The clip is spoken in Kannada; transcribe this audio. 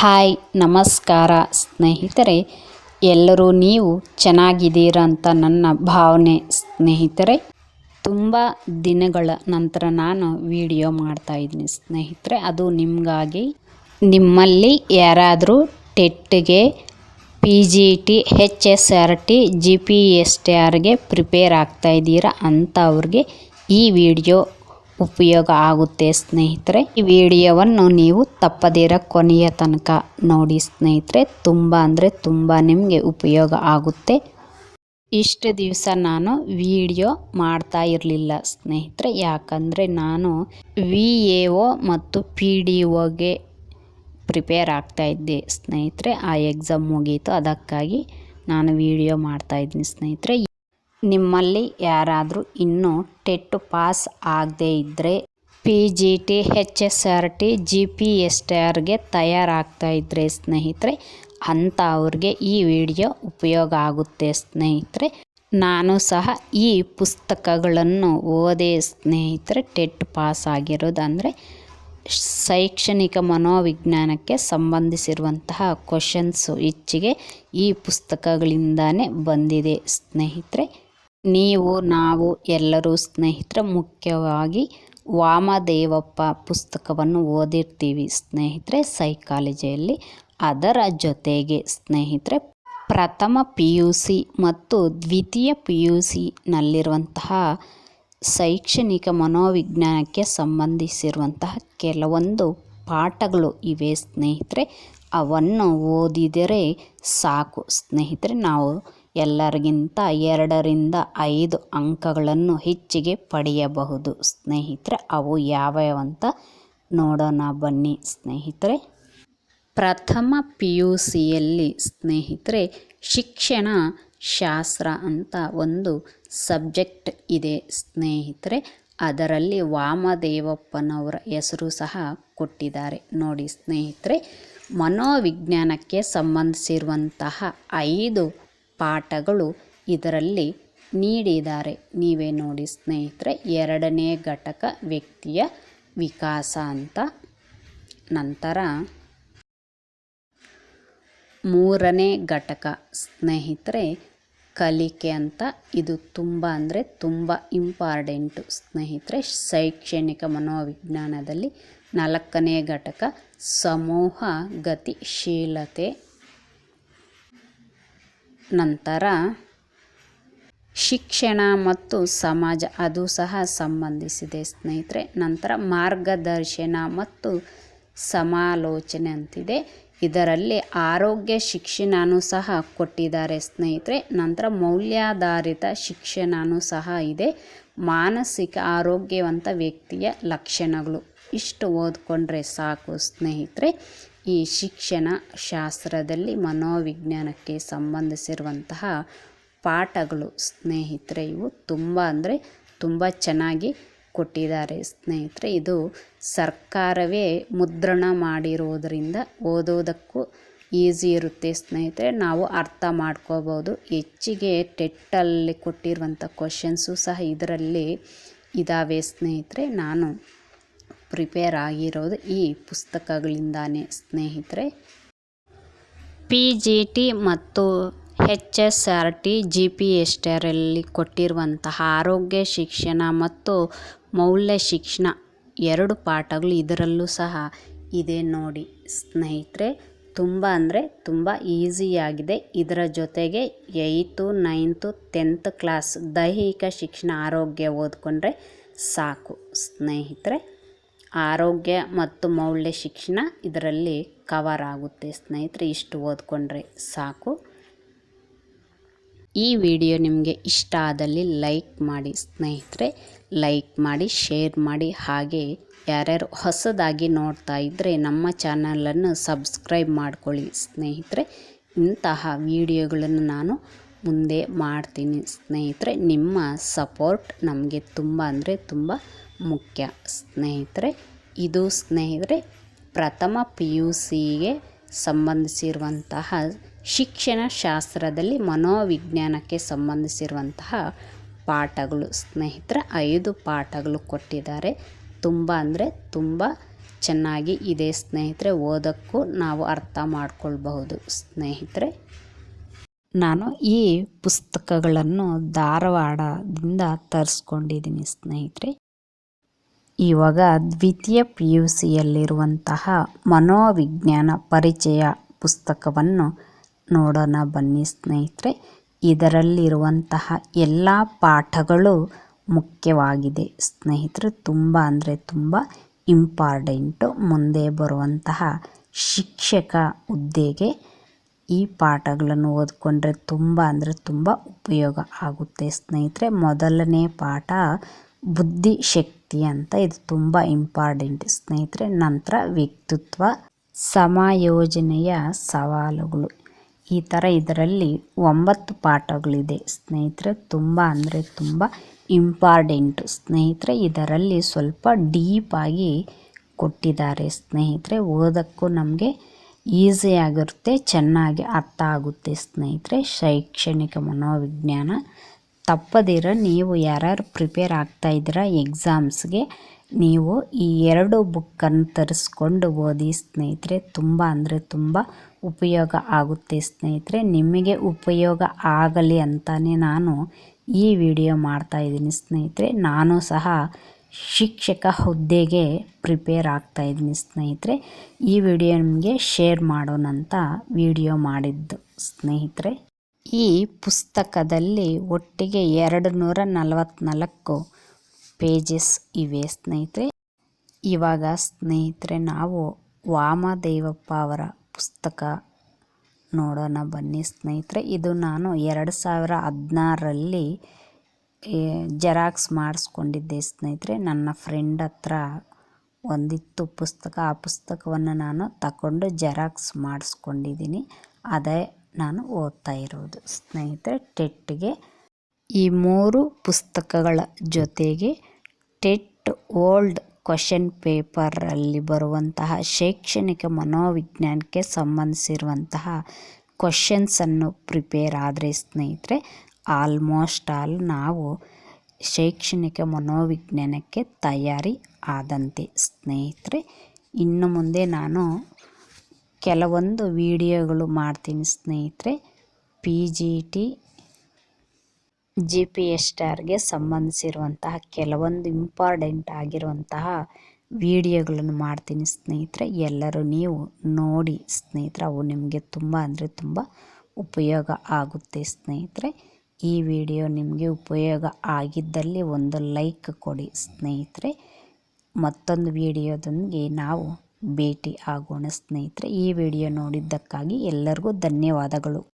ಹಾಯ್, ನಮಸ್ಕಾರ ಸ್ನೇಹಿತರೆ. ಎಲ್ಲರೂ ನೀವು ಚೆನ್ನಾಗಿದ್ದೀರಾ ಅಂತ ನನ್ನ ಭಾವನೆ ಸ್ನೇಹಿತರೆ. ತುಂಬ ದಿನಗಳ ನಂತರ ನಾನು ವಿಡಿಯೋ ಮಾಡ್ತಾಯಿದ್ದೀನಿ ಸ್ನೇಹಿತರೆ. ಅದು ನಿಮಗಾಗಿ. ನಿಮ್ಮಲ್ಲಿ ಯಾರಾದರೂ ಟೆಟ್ಗೆ, P G T H S R T, G P S T ಆರ್ಗೆ prepare ಆಗ್ತಾಯಿದ್ದೀರಾ ಅಂಥವ್ರಿಗೆ ಈ ವಿಡಿಯೋ ಉಪಯೋಗ ಆಗುತ್ತೆ ಸ್ನೇಹಿತರೆ. ಈ ವಿಡಿಯೋವನ್ನು ನೀವು ತಪ್ಪದಿರ ಕೊನೆಯ ತನಕ ನೋಡಿ ಸ್ನೇಹಿತರೆ. ತುಂಬ ಅಂದರೆ ತುಂಬ ನಿಮಗೆ ಉಪಯೋಗ ಆಗುತ್ತೆ. ಇಷ್ಟು ದಿವಸ ನಾನು ವಿಡಿಯೋ ಮಾಡ್ತಾ ಇರಲಿಲ್ಲ ಸ್ನೇಹಿತರೆ. ಯಾಕಂದರೆ ನಾನು ವಿ ಎ ಒ ಮತ್ತು ಪಿ ಡಿ ಒಗೆ ಪ್ರಿಪೇರ್ ಆಗ್ತಾಯಿದ್ದೆ ಸ್ನೇಹಿತರೆ. ಆ ಎಕ್ಸಾಮ್ ಮುಗೀತು. ಅದಕ್ಕಾಗಿ ನಾನು ವಿಡಿಯೋ ಮಾಡ್ತಾಯಿದ್ದೀನಿ ಸ್ನೇಹಿತರೆ. ನಿಮ್ಮಲ್ಲಿ ಯಾರಾದರೂ ಇನ್ನೂ ಟೆಟ್ ಪಾಸ್ ಆಗದೇ ಇದ್ದರೆ P G T H S R T, G P S T ಆರ್ಗೆ ತಯಾರಾಗ್ತಾ ಇದ್ದರೆ ಸ್ನೇಹಿತರೆ, ಅಂಥ ಅವ್ರಿಗೆ ಈ ವಿಡಿಯೋ ಉಪಯೋಗ ಆಗುತ್ತೆ ಸ್ನೇಹಿತರೆ. ನಾನು ಸಹ ಈ ಪುಸ್ತಕಗಳನ್ನು ಓದೇ ಸ್ನೇಹಿತರೆ, ಟೆಟ್ ಪಾಸ್ ಆಗಿರೋದಂದರೆ ಶೈಕ್ಷಣಿಕ ಮನೋವಿಜ್ಞಾನಕ್ಕೆ ಸಂಬಂಧಿಸಿರುವಂತಹ ಕ್ವಶನ್ಸು ಹೆಚ್ಚಿಗೆ ಈ ಪುಸ್ತಕಗಳಿಂದಾನೇ ಬಂದಿದೆ ಸ್ನೇಹಿತರೆ. ನೀವು, ನಾವು ಎಲ್ಲರೂ ಸ್ನೇಹಿತರ ಮುಖ್ಯವಾಗಿ ವಾಮದೇವಪ್ಪ ಪುಸ್ತಕವನ್ನು ಓದಿರ್ತೀವಿ. ಸ್ನೇಹಿತರೆ, ಸೈಕಾಲಜಿಯಲ್ಲಿ ಅದರ ಜೊತೆಗೆ ಸ್ನೇಹಿತರೆ, ಪ್ರಥಮ ಪಿ ಯು ಸಿ ಮತ್ತು ದ್ವಿತೀಯ ಪಿ ಯು ಸಿನಲ್ಲಿರುವಂತಹ ಶೈಕ್ಷಣಿಕ ಮನೋವಿಜ್ಞಾನಕ್ಕೆ ಸಂಬಂಧಿಸಿರುವಂತಹ ಕೆಲವೊಂದು ಪಾಠಗಳು ಇವೆ ಸ್ನೇಹಿತರೆ. ಅವನ್ನು ಓದಿದರೆ ಸಾಕು. ಸ್ನೇಹಿತರೆ, ನಾವು ಎಲ್ಲರಿಗಿಂತ ಎರಡರಿಂದ ಐದು ಅಂಕಗಳನ್ನು ಹೆಚ್ಚಿಗೆ ಪಡೆಯಬಹುದು. ಸ್ನೇಹಿತರೆ, ಅವು ಯಾವ್ಯಾವ ಅಂತ ನೋಡೋಣ ಬನ್ನಿ ಸ್ನೇಹಿತರೆ. ಪ್ರಥಮ ಪಿ ಯು ಸಿಯಲ್ಲಿ ಸ್ನೇಹಿತರೆ, ಶಿಕ್ಷಣ ಶಾಸ್ತ್ರ ಅಂತ ಒಂದು ಸಬ್ಜೆಕ್ಟ್ ಇದೆ ಸ್ನೇಹಿತರೆ. ಅದರಲ್ಲಿ ವಾಮದೇವಪ್ಪನವರ ಹೆಸರು ಸಹ ಕೊಟ್ಟಿದ್ದಾರೆ. ನೋಡಿ ಸ್ನೇಹಿತರೆ, ಮನೋವಿಜ್ಞಾನಕ್ಕೆ ಸಂಬಂಧಿಸಿರುವಂತಹ ಐದು ಪಾಠಗಳು ಇದರಲ್ಲಿ ನೀಡಿದ್ದಾರೆ. ನೀವೇ ನೋಡಿ ಸ್ನೇಹಿತರೆ, ಎರಡನೇ ಘಟಕ ವ್ಯಕ್ತಿಯ ವಿಕಾಸ ಅಂತ. ನಂತರ ಮೂರನೇ ಘಟಕ ಸ್ನೇಹಿತರೆ, ಕಲಿಕೆ ಅಂತ. ಇದು ತುಂಬ ಅಂದರೆ ತುಂಬ ಇಂಪಾರ್ಟೆಂಟು ಸ್ನೇಹಿತರೆ. ಶೈಕ್ಷಣಿಕ ಮನೋವಿಜ್ಞಾನದಲ್ಲಿ ನಾಲ್ಕನೇ ಘಟಕ ಸಮೂಹ ಗತಿಶೀಲತೆ. ನಂತರ ಶಿಕ್ಷಣ ಮತ್ತು ಸಮಾಜ ಅದು ಸಹ ಸಂಬಂಧಿಸಿದೆ ಸ್ನೇಹಿತರೆ. ನಂತರ ಮಾರ್ಗದರ್ಶನ ಮತ್ತು ಸಮಾಲೋಚನೆ ಅಂತಿದೆ. ಇದರಲ್ಲಿ ಆರೋಗ್ಯ ಶಿಕ್ಷಣನೂ ಸಹ ಕೊಟ್ಟಿದ್ದಾರೆ ಸ್ನೇಹಿತರೆ. ನಂತರ ಮೌಲ್ಯಾಧಾರಿತ ಶಿಕ್ಷಣನೂ ಸಹ ಇದೆ. ಮಾನಸಿಕ ಆರೋಗ್ಯವಂತ ವ್ಯಕ್ತಿಯ ಲಕ್ಷಣಗಳು ಇಷ್ಟು ಓದ್ಕೊಂಡ್ರೆ ಸಾಕು ಸ್ನೇಹಿತರೆ. ಈ ಶಿಕ್ಷಣ ಶಾಸ್ತ್ರದಲ್ಲಿ ಮನೋವಿಜ್ಞಾನಕ್ಕೆ ಸಂಬಂಧಿಸಿರುವಂತಹ ಪಾಠಗಳು ಸ್ನೇಹಿತರೆ, ಇವು ತುಂಬ ಅಂದರೆ ತುಂಬ ಚೆನ್ನಾಗಿ ಕೊಟ್ಟಿದ್ದಾರೆ ಸ್ನೇಹಿತರೆ. ಇದು ಸರ್ಕಾರವೇ ಮುದ್ರಣ ಮಾಡಿರೋದರಿಂದ ಓದೋದಕ್ಕೂ ಈಸಿ ಇರುತ್ತೆ ಸ್ನೇಹಿತರೆ. ನಾವು ಅರ್ಥ ಮಾಡ್ಕೋಬೋದು. ಹೆಚ್ಚಿಗೆ ಟೆಟ್ಟಲ್ಲಿ ಕೊಟ್ಟಿರುವಂಥ ಕ್ವಶನ್ಸು ಸಹ ಇದರಲ್ಲಿ ಇದ್ದಾವೆ ಸ್ನೇಹಿತರೆ. ನಾನು ಪ್ರಿಪೇರ್ ಆಗಿರೋದು ಈ ಪುಸ್ತಕಗಳಿಂದಾನೇ, ಸ್ನೇಹಿತರೆ. ಪಿ ಜಿ ಟಿ ಮತ್ತು H S R T G P S T ಕೊಟ್ಟಿರುವಂತಹ ಆರೋಗ್ಯ, ಶಿಕ್ಷಣ ಮತ್ತು ಮೌಲ್ಯ ಶಿಕ್ಷಣ ಎರಡು ಪಾಠಗಳು ಇದರಲ್ಲೂ ಸಹ ಇದೆ ನೋಡಿ, ಸ್ನೇಹಿತರೆ. ತುಂಬ ಅಂದರೆ ತುಂಬ ಈಸಿಯಾಗಿದೆ. ಇದರ ಜೊತೆಗೆ ಏಯ್ತು, ನೈನ್ತು, ಟೆಂತ್ ಕ್ಲಾಸ್ ದೈಹಿಕ ಶಿಕ್ಷಣ, ಆರೋಗ್ಯ ಓದ್ಕೊಂಡ್ರೆ ಸಾಕು, ಸ್ನೇಹಿತರೆ. ಆರೋಗ್ಯ ಮತ್ತು ಮೌಲ್ಯ ಶಿಕ್ಷಣ ಇದರಲ್ಲಿ ಕವರ್ ಆಗುತ್ತೆ. ಸ್ನೇಹಿತರೆ, ಇಷ್ಟು ಓದ್ಕೊಂಡ್ರೆ ಸಾಕು. ಈ ವಿಡಿಯೋ ನಿಮಗೆ ಇಷ್ಟ ಆದಲ್ಲಿ ಲೈಕ್ ಮಾಡಿ. ಸ್ನೇಹಿತರೆ, ಲೈಕ್ ಮಾಡಿ, ಶೇರ್ ಮಾಡಿ. ಹಾಗೆ ಯಾರ್ಯಾರು ಹೊಸದಾಗಿ ನೋಡ್ತಾ ಇದ್ದರೆ ನಮ್ಮ ಚಾನಲನ್ನು ಸಬ್ಸ್ಕ್ರೈಬ್ ಮಾಡ್ಕೊಳ್ಳಿ. ಸ್ನೇಹಿತರೆ, ಇಂತಹ ವಿಡಿಯೋಗಳನ್ನು ನಾನು ಮುಂದೆ ಮಾಡ್ತೀನಿ ಸ್ನೇಹಿತರೆ. ನಿಮ್ಮ ಸಪೋರ್ಟ್ ನಮಗೆ ತುಂಬ ಅಂದರೆ ತುಂಬ ಮುಖ್ಯ ಸ್ನೇಹಿತರೆ. ಇದು ಸ್ನೇಹಿತರೆ, ಪ್ರಥಮ ಪಿ ಯು ಸಿಗೆ ಸಂಬಂಧಿಸಿರುವಂತಹ ಶಿಕ್ಷಣ ಶಾಸ್ತ್ರದಲ್ಲಿ ಮನೋವಿಜ್ಞಾನಕ್ಕೆ ಸಂಬಂಧಿಸಿರುವಂತಹ ಪಾಠಗಳು ಸ್ನೇಹಿತರೆ. ಐದು ಪಾಠಗಳು ಕೊಟ್ಟಿದ್ದಾರೆ. ತುಂಬ ಅಂದರೆ ತುಂಬ ಚೆನ್ನಾಗಿ ಇದೆ ಸ್ನೇಹಿತರೆ. ಓದೋಕ್ಕೂ ನಾವು ಅರ್ಥ ಮಾಡ್ಕೊಳ್ಬಹುದು ಸ್ನೇಹಿತರೆ. ನಾನು ಈ ಪುಸ್ತಕಗಳನ್ನು ಧಾರವಾಡದಿಂದ ತರಿಸ್ಕೊಂಡಿದ್ದೀನಿ, ಸ್ನೇಹಿತರೆ. ಇವಾಗ ದ್ವಿತೀಯ ಪಿ ಯು ಸಿಯಲ್ಲಿರುವಂತಹ ಮನೋವಿಜ್ಞಾನ ಪರಿಚಯ ಪುಸ್ತಕವನ್ನು ನೋಡೋಣ ಬನ್ನಿ, ಸ್ನೇಹಿತರೆ. ಇದರಲ್ಲಿರುವಂತಹ ಎಲ್ಲ ಪಾಠಗಳು ಮುಖ್ಯವಾಗಿದೆ, ಸ್ನೇಹಿತರೆ. ತುಂಬ ಅಂದರೆ ತುಂಬ ಇಂಪಾರ್ಟೆಂಟು. ಮುಂದೆ ಬರುವಂತಹ ಶಿಕ್ಷಕ ಹುದ್ದೆಗೆ ಈ ಪಾಠಗಳನ್ನು ಓದಿಕೊಂಡ್ರೆ ತುಂಬ ಅಂದರೆ ತುಂಬ ಉಪಯೋಗ ಆಗುತ್ತೆ. ಸ್ನೇಹಿತರೆ, ಮೊದಲನೇ ಪಾಠ ಬುದ್ಧಿಶಕ್ತಿ ಅಂತ. ಇದು ತುಂಬ ಇಂಪಾರ್ಟೆಂಟ್ ಸ್ನೇಹಿತರೆ, ನಂತರ ವ್ಯಕ್ತಿತ್ವ, ಸಮಾಯೋಜನೆಯ ಸವಾಲುಗಳು. ಈ ಥರ ಇದರಲ್ಲಿ ಒಂಬತ್ತು ಪಾಠಗಳಿದೆ. ಸ್ನೇಹಿತರೆ, ತುಂಬ ಅಂದರೆ ತುಂಬ ಇಂಪಾರ್ಟೆಂಟು ಸ್ನೇಹಿತರೆ, ಇದರಲ್ಲಿ ಸ್ವಲ್ಪ ಡೀಪಾಗಿ ಕೊಟ್ಟಿದ್ದಾರೆ. ಸ್ನೇಹಿತರೆ, ಓದೋಕ್ಕೂ ನಮಗೆ ಈಸಿಯಾಗಿರುತ್ತೆ, ಚೆನ್ನಾಗಿ ಅರ್ಥ ಆಗುತ್ತೆ ಸ್ನೇಹಿತರೆ. ಶೈಕ್ಷಣಿಕ ಮನೋವಿಜ್ಞಾನ ತಪ್ಪದಿರ ನೀವು ಯಾರ್ಯಾರು ಪ್ರಿಪೇರ್ ಆಗ್ತಾ ಇದ್ದೀರಾ ಎಕ್ಸಾಮ್ಸ್ಗೆ, ನೀವು ಈ ಎರಡು ಬುಕ್ಕನ್ನು ತರಿಸ್ಕೊಂಡು ಓದಿ ಸ್ನೇಹಿತರೆ. ತುಂಬ ಅಂದರೆ ತುಂಬ ಉಪಯೋಗ ಆಗುತ್ತೆ ಸ್ನೇಹಿತರೆ. ನಿಮಗೆ ಉಪಯೋಗ ಆಗಲಿ ಅಂತಲೇ ನಾನು ಈ ವಿಡಿಯೋ ಮಾಡ್ತಾ ಇದ್ದೀನಿ ಸ್ನೇಹಿತರೆ. ನಾನು ಸಹ ಶಿಕ್ಷಕ ಹುದ್ದೆಗೆ ಪ್ರಿಪೇರ್ ಆಗ್ತಾ ಇದ್ದೀನಿ ಸ್ನೇಹಿತರೆ. ಈ ವಿಡಿಯೋ ನಿಮಗೆ ಶೇರ್ ಮಾಡೋಣಂತ ವಿಡಿಯೋ ಮಾಡಿದ್ದು ಸ್ನೇಹಿತರೆ. ಈ ಪುಸ್ತಕದಲ್ಲಿ ಒಟ್ಟಿಗೆ ಎರಡು ನೂರ ನಲವತ್ತ್ನಾಲ್ಕು ಪೇಜಸ್ ಇವೆ ಸ್ನೇಹಿತರೆ. ಇವಾಗ ಸ್ನೇಹಿತರೆ, ನಾವು ವಾಮದೇವಪ್ಪ ಅವರ ಪುಸ್ತಕ ನೋಡೋಣ ಬನ್ನಿ ಸ್ನೇಹಿತರೆ. ಇದು ನಾನು ಎರಡು ಸಾವಿರ ಹದಿನಾರರಲ್ಲಿ ಜೆರಾಕ್ಸ್ ಮಾಡಿಸ್ಕೊಂಡಿದ್ದೆ ಸ್ನೇಹಿತರೆ. ನನ್ನ ಫ್ರೆಂಡ್ ಹತ್ರ ಒಂದಿತ್ತು ಪುಸ್ತಕ. ಆ ಪುಸ್ತಕವನ್ನು ನಾನು ತಗೊಂಡು ಜೆರಾಕ್ಸ್ ಮಾಡಿಸ್ಕೊಂಡಿದ್ದೀನಿ. ಅದೇ ನಾನು ಓದ್ತಾ ಇರೋದು ಸ್ನೇಹಿತರೆ. ಟೆಟ್ಗೆ ಈ ಮೂರು ಪುಸ್ತಕಗಳ ಜೊತೆಗೆ ಟೆಟ್ ಓಲ್ಡ್ ಕ್ವಶನ್ ಪೇಪರಲ್ಲಿ ಬರುವಂತಹ ಶೈಕ್ಷಣಿಕ ಮನೋವಿಜ್ಞಾನಕ್ಕೆ ಸಂಬಂಧಿಸಿರುವಂತಹ ಕ್ವಶನ್ಸನ್ನು ಪ್ರಿಪೇರ್ ಆದರೆ ಸ್ನೇಹಿತರೆ ಆಲ್ಮೋಸ್ಟ್ ಆಲ್ ನಾವು ಶೈಕ್ಷಣಿಕ ಮನೋವಿಜ್ಞಾನಕ್ಕೆ ತಯಾರಿ ಆದಂತೆ ಸ್ನೇಹಿತರೆ, ಇನ್ನು ಮುಂದೆ ನಾನು ಕೆಲವೊಂದು ವಿಡಿಯೋಗಳು ಮಾಡ್ತೀನಿ ಸ್ನೇಹಿತರೆ. P G T G P S ಸ್ಟಾರ್ಗೆ ಸಂಬಂಧಿಸಿರುವಂತಹ ಕೆಲವೊಂದು ಇಂಪಾರ್ಟೆಂಟ್ ಆಗಿರುವಂತಹ ವಿಡಿಯೋಗಳನ್ನು ಮಾಡ್ತೀನಿ ಸ್ನೇಹಿತರೆ. ಎಲ್ಲರೂ ನೀವು ನೋಡಿ ಸ್ನೇಹಿತರೆ, ಅವು ನಿಮಗೆ ತುಂಬ ಅಂದರೆ ತುಂಬ ಉಪಯೋಗ ಆಗುತ್ತೆ ಸ್ನೇಹಿತರೆ. ಈ ವಿಡಿಯೋ ನಿಮಗೆ ಉಪಯೋಗ ಆಗಿದ್ದಲ್ಲಿ ಒಂದು ಲೈಕ್ ಕೊಡಿ ಸ್ನೇಹಿತರೆ. ಮತ್ತೊಂದು ವಿಡಿಯೋದೊಂದಿಗೆ ನಾವು ಭೇಟಿ ಆಗೋಣ ಸ್ನೇಹಿತರೆ. ಈ ವಿಡಿಯೋ ನೋಡಿದ್ದಕ್ಕಾಗಿ ಎಲ್ಲರಿಗೂ ಧನ್ಯವಾದಗಳು.